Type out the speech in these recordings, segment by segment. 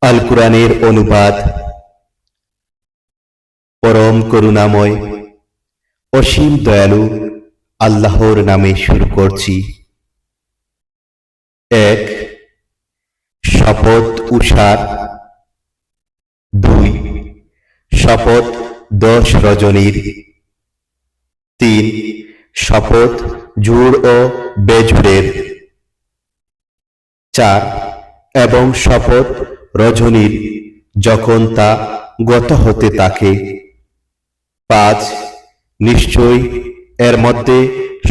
আল কোরআনের অনুবাদ। পরম করুণাময়, অসীম দয়ালু আল্লাহর নামে শুরু করছি। এক, শপথ উষার। দুই, শপথ দশ রজনীর। তিন, শপথ জুড় ও বেজুড়ের। চার, এবং শপথ রজনীর যখন তা গত হতে থাকে পাঁচ, নিশ্চয় এর মধ্যে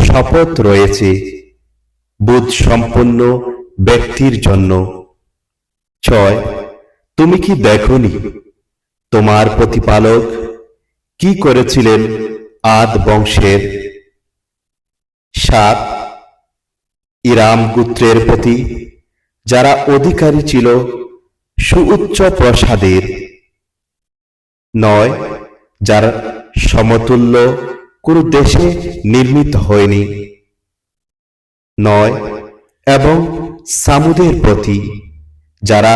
শপথ রয়েছে বুধ সম্পন্ন ব্যক্তির জন্য। ছয়, তুমি কি দেখনি তোমার প্রতিপালক কি করেছিলেন আদ বংশের? সাত, ইরাম গোত্রের প্রতি যারা অধিকারী ছিল সুউচ্চ প্রসাদের। নয়, যার সমতুল্য কোনো দেশে নির্মিত হয়নি। নয়, এবং সামুদের প্রতি, যারা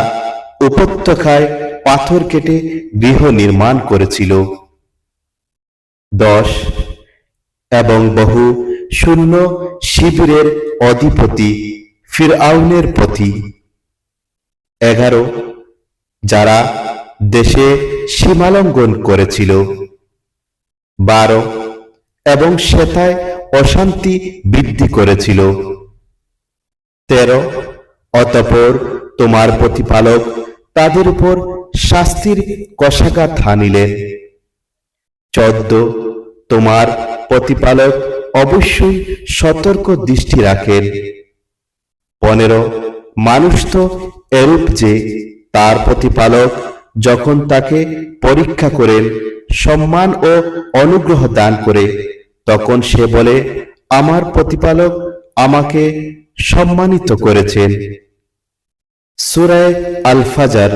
উপত্যকায় পাথর কেটে গৃহ নির্মাণ করেছিল। দশ, এবং বহু শূন্য শিবিরের অধিপতি ফিরআউনের প্রতি। এগারো যারা দেশে সীমালঙ্ঘন করেছিল। বারো, এবং সেথায় অশান্তি বৃদ্ধি করেছিল। তেরো, অতপর তোমার প্রতিপালক তাদের উপর শাস্তির কষাঘাত হানিলেন চোদ্দ, তোমার প্রতিপালক অবশ্যই সতর্ক দৃষ্টি রাখেন। পনেরো, মানুষ তো এরূপ যে তার প্রতিপালক যখন তাকে পরীক্ষা করেন, সম্মান ও অনুগ্রহ দান করে, তখন সে বলে, আমার প্রতিপালক আমাকে সম্মানিত করেছেন। সুরায় আল ফাজার